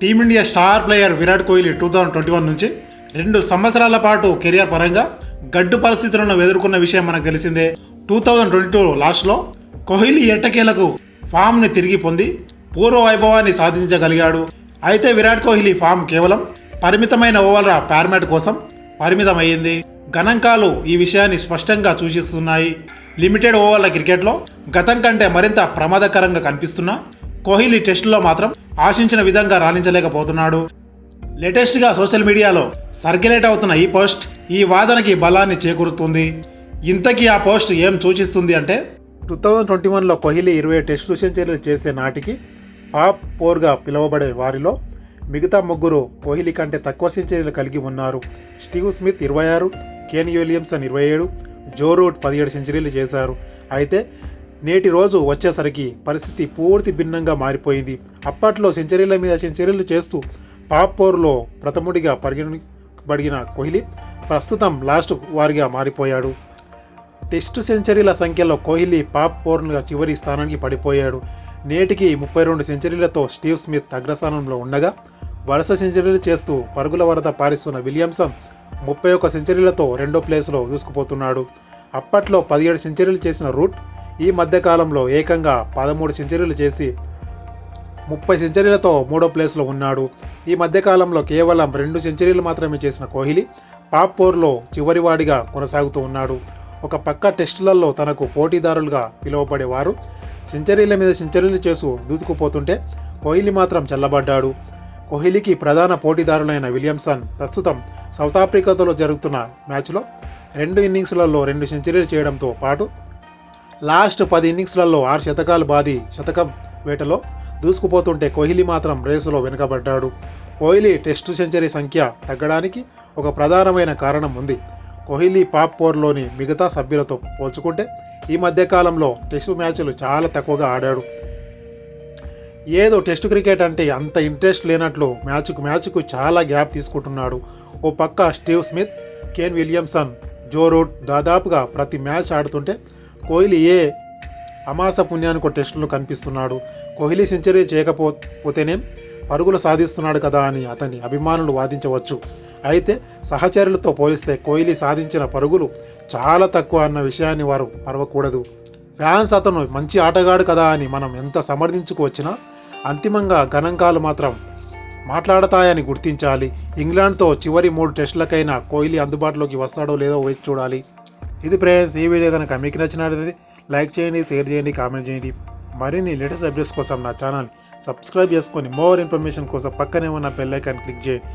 Team India star player Virat Kohli two thousand twenty one నుంచి రెండు సంవత్సరాల పాటు కెరియర్ పరంగా గడ్డు పరిస్థితులను ఎదుర్కొన్న విషయం మనకు తెలిసిందే. టూ థౌజండ్ ట్వంటీ టూ లాస్ట్లో కోహ్లీ ఎట్టకేలకు ఫామ్ని తిరిగి పొంది పూర్వ వైభవాన్ని సాధించగలిగాడు. అయితే విరాట్ కోహ్లీ ఫామ్ కేవలం పరిమితమైన ఓవర్ల ఫార్మాట్ కోసం పరిమితమైంది గణాంకాలు ఈ విషయాన్ని స్పష్టంగా సూచిస్తున్నాయి. లిమిటెడ్ ఓవర్ల క్రికెట్లో గతం కంటే మరింత ప్రమాదకరంగా కనిపిస్తున్నా కోహ్లీ టెస్టులో మాత్రం ఆశించిన విధంగా రాణించలేకపోతున్నాడు. లేటెస్ట్గా సోషల్ మీడియాలో సర్క్యులేట్ అవుతున్న ఈ పోస్ట్ ఈ వాదనకి బలాన్ని చేకూరుతుంది ఇంతకీ ఆ పోస్ట్ ఏం సూచిస్తుంది అంటే టూ థౌజండ్ ట్వంటీ వన్లో కోహ్లీ ఇరవై టెస్టులు సెంచరీలు చేసే నాటికి పాప్ పోర్గా పిలువబడే వారిలో మిగతా ముగ్గురు కోహ్లీ కంటే తక్కువ సెంచరీలు కలిగి ఉన్నారు. స్టీవ్ స్మిత్ ఇరవై ఆరు కేన్ విలియమ్సన్ ఇరవై ఏడు జో రూట్ పదిహేడు సెంచరీలు చేశారు. అయితే నేటి రోజు వచ్చేసరికి పరిస్థితి పూర్తి భిన్నంగా మారిపోయింది. అప్పట్లో సెంచరీల మీద సెంచరీలు చేస్తూ పాప్ పోర్లో ప్రథముడిగా పరిగణబడిన కోహ్లీ ప్రస్తుతం లాస్ట్ వారిగా మారిపోయాడు. టెస్టు సెంచరీల సంఖ్యలో కోహ్లీ పాప్ పోర్న్గా చివరి స్థానానికి పడిపోయాడు. నేటికి ముప్పై రెండు సెంచరీలతో స్టీవ్ స్మిత్ అగ్రస్థానంలో ఉండగా వరుస సెంచరీలు చేస్తూ పరుగుల వరద పారిస్తున్న విలియమ్సన్ ముప్పై ఒక్క సెంచరీలతో రెండో ప్లేస్లో దూసుకుపోతున్నాడు. అప్పట్లో పదిహేడు సెంచరీలు చేసిన రూట్ ఈ మధ్యకాలంలో ఏకంగా పదమూడు సెంచరీలు చేసి ముప్పై సెంచరీలతో మూడో ప్లేస్లో ఉన్నాడు. ఈ మధ్యకాలంలో కేవలం రెండు సెంచరీలు మాత్రమే చేసిన కోహ్లీ పాప్ పోర్లో చివరివాడిగా కొనసాగుతూ ఉన్నాడు. ఒక పక్క టెస్టులలో తనకు పోటీదారులుగా పిలువబడేవారు. సెంచరీల మీద సెంచరీలు చేస్తూ దూతుకుపోతుంటే కోహ్లీ మాత్రం చల్లబడ్డాడు. కోహ్లీకి ప్రధాన పోటీదారులైన విలియమ్సన్ ప్రస్తుతం సౌత్ ఆఫ్రికాతో జరుగుతున్న మ్యాచ్లో రెండు ఇన్నింగ్స్లలో రెండు సెంచరీలు చేయడంతో పాటు లాస్ట్ పది ఇన్నింగ్స్లలో ఆరు శతకాలు బాది శతకం వేటలో దూసుకుపోతుంటే కోహ్లీ మాత్రం రేసులో వెనుకబడ్డాడు. కోహ్లీ టెస్టు సెంచరీ సంఖ్య తగ్గడానికి ఒక ప్రధానమైన కారణం ఉంది. కోహ్లీ పాప్ పోర్లోని మిగతా సభ్యులతో పోల్చుకుంటే ఈ మధ్యకాలంలో టెస్టు మ్యాచ్లు చాలా తక్కువగా ఆడాడు. ఏదో టెస్ట్ క్రికెట్ అంటే అంత ఇంట్రెస్ట్ లేనట్లు మ్యాచ్కు మ్యాచ్కు చాలా గ్యాప్ తీసుకుంటున్నాడు. ఓ పక్క Steve Smith Kane Williamson Joe Root దాదాపుగా ప్రతి మ్యాచ్ ఆడుతుంటే కోహ్లీ ఏ అమాస పుణ్యానికి టెస్టులు కనిపిస్తున్నాడు. కోహ్లీ సెంచరీ చేయకపోతేనే పరుగులు సాధిస్తున్నాడు కదా అని అతని అభిమానులు వాదించవచ్చు. అయితే సహచరులతో పోలిస్తే కోహ్లీ సాధించిన పరుగులు చాలా తక్కువ అన్న విషయాన్ని వారు పరవకూడదు ఫ్యాన్స్ అతను మంచి ఆటగాడు కదా అని మనం ఎంత సమర్థించుకువచ్చినా అంతిమంగా గణాంకాలు మాత్రం మాట్లాడతాయని గుర్తించాలి. ఇంగ్లాండ్తో చివరి మూడు టెస్టులకైనా కోహ్లీ అందుబాటులోకి వస్తాడో లేదో వేచి చూడాలి. ఇది ఫ్రెండ్స్ ఈ వీడియో కనుక మీకు నచ్చినట్లయితే లైక్ చేయండి షేర్ చేయండి కామెంట్ చేయండి. మరిన్ని లేటెస్ట్ అప్డేట్స్ కోసం నా ఛానల్ సబ్స్క్రైబ్ చేసుకొని మోర్ ఇన్ఫర్మేషన్ కోసం పక్కనే ఉన్న బెల్ ఐకాన్ క్లిక్ చేయండి